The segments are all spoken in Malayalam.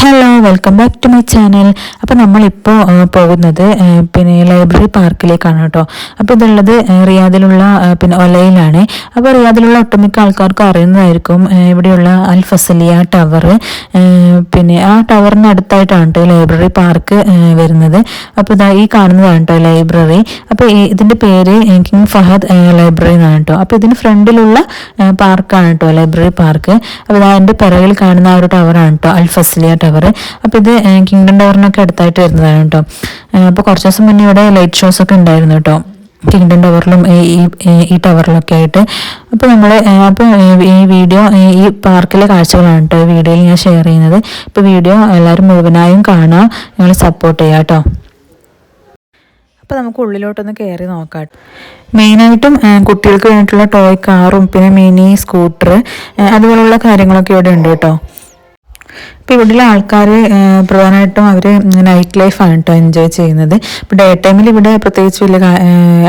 Hello welcome back to my channel അപ്പോൾ നമ്മളിപ്പോൾ പോകുന്നത് പിന്നെ ലൈബ്രറി പാർക്കിലേക്കാണ് കേട്ടോ അപ്പോൾ ഇതുള്ളത് റിയാദിലുള്ള പിന്നെ ഒലയിലാണ്. അപ്പോൾ റിയാദിലുള്ള ഒട്ടുമിക്ക ആൾക്കാർക്കും അറിയുന്നതായിരിക്കും ഇവിടെയുള്ള അൽ ഫസലിയ ടവർ പിന്നെ ആ ടവറിന് അടുത്തായിട്ടാണ് കേട്ടോ ലൈബ്രറി പാർക്ക് വരുന്നത്. അപ്പോൾ ഇതാ ഈ കാണുന്നതാണ് കേട്ടോ ലൈബ്രറി അപ്പോൾ ഇതിന്റെ പേര് കിങ് ഫഹദ് ലൈബ്രറി എന്നാണ് കേട്ടോ അപ്പോൾ ഇതിന് ഫ്രണ്ടിലുള്ള പാർക്കാണ് കേട്ടോ ലൈബ്രറി പാർക്ക് അപ്പോൾ ഇതാ എന്റെ പിറകിൽ കാണുന്ന ആ ഒരു ടവറാണ് കേട്ടോ അൽ ഫസലിയ ടവർ അപ്പോൾ ഇത് കിങ്ഡം ടവറിനൊക്കെ അടുത്തായിട്ട് വരുന്നതാണ് കേട്ടോ. അപ്പോൾ കുറച്ച് ദിവസം മുന്നേ ഇവിടെ ലൈറ്റ് ഷോസ് ഒക്കെ ഉണ്ടായിരുന്നു കേട്ടോ. കിങ്ഡം ടവറിലും ഈ ടവറിലൊക്കെ ആയിട്ട്. അപ്പോൾ നമ്മൾ അപ്പോൾ ഈ വീഡിയോ ഈ പാർക്കിലെ കാഴ്ചകളാണ് കേട്ടോ ഈ വീഡിയോയിൽ ഞാൻ ഷെയർ ചെയ്യുന്നത്. ഇപ്പോൾ വീഡിയോ എല്ലാവരും മുഴുവനായും കാണാം നിങ്ങൾ സപ്പോർട്ട് ചെയ്യാം കേട്ടോ. അപ്പോൾ നമുക്ക് ഉള്ളിലോട്ടൊന്ന് കയറി നോക്കാം. മെയിനായിട്ടും കുട്ടികൾക്ക് വേണ്ടിയിട്ടുള്ള ടോയ് കാറും പിന്നെ മിനി സ്കൂട്ടർ അതുപോലുള്ള കാര്യങ്ങളൊക്കെ ഇവിടെ ഉണ്ട് കേട്ടോ. ഇപ്പോൾ ഇവിടെയുള്ള ആൾക്കാർ പ്രധാനമായിട്ടും അവർ നൈറ്റ് ലൈഫാണ് കേട്ടോ എൻജോയ് ചെയ്യുന്നത്. ഇപ്പോൾ ഡേ ടൈമിൽ ഇവിടെ പ്രത്യേകിച്ച് വലിയ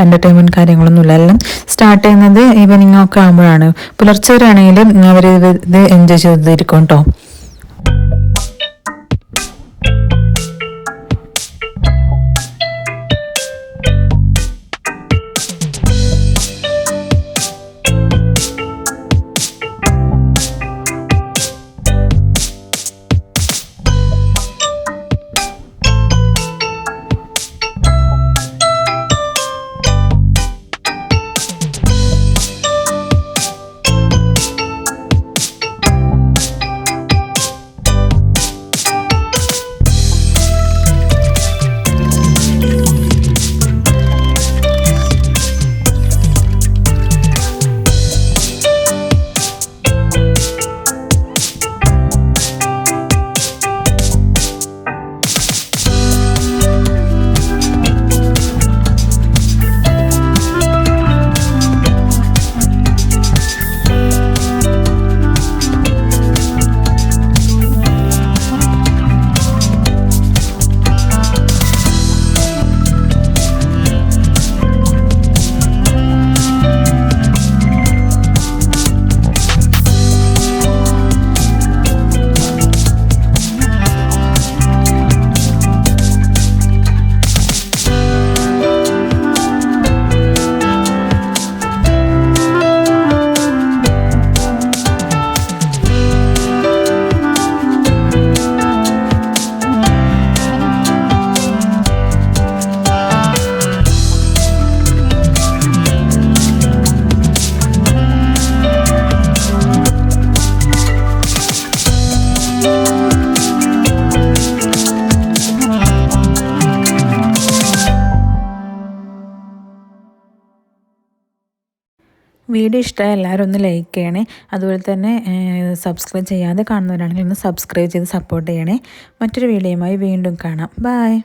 എന്റർടൈൻമെന്റ് കാര്യങ്ങളൊന്നുമില്ല എല്ലാം സ്റ്റാർട്ട് ചെയ്യുന്നത് ഈവനിങ് ഒക്കെ ആകുമ്പോഴാണ് പുലർച്ചെ വരെയാണെങ്കിലും അവർ ഇത് എൻജോയ് ചെയ്തിരിക്കും കേട്ടോ വീഡിയോ ഇഷ്ടമായ എല്ലാവരും ഒന്ന് ലൈക്ക് ചെയ്യണേ. അതുപോലെ തന്നെ സബ്സ്ക്രൈബ് ചെയ്യാതെ കാണുന്നവരാണെങ്കിൽ ഒന്ന് സബ്സ്ക്രൈബ് ചെയ്ത് സപ്പോർട്ട് ചെയ്യണേ. മറ്റൊരു വീഡിയോയുമായി വീണ്ടും കാണാം. ബായ്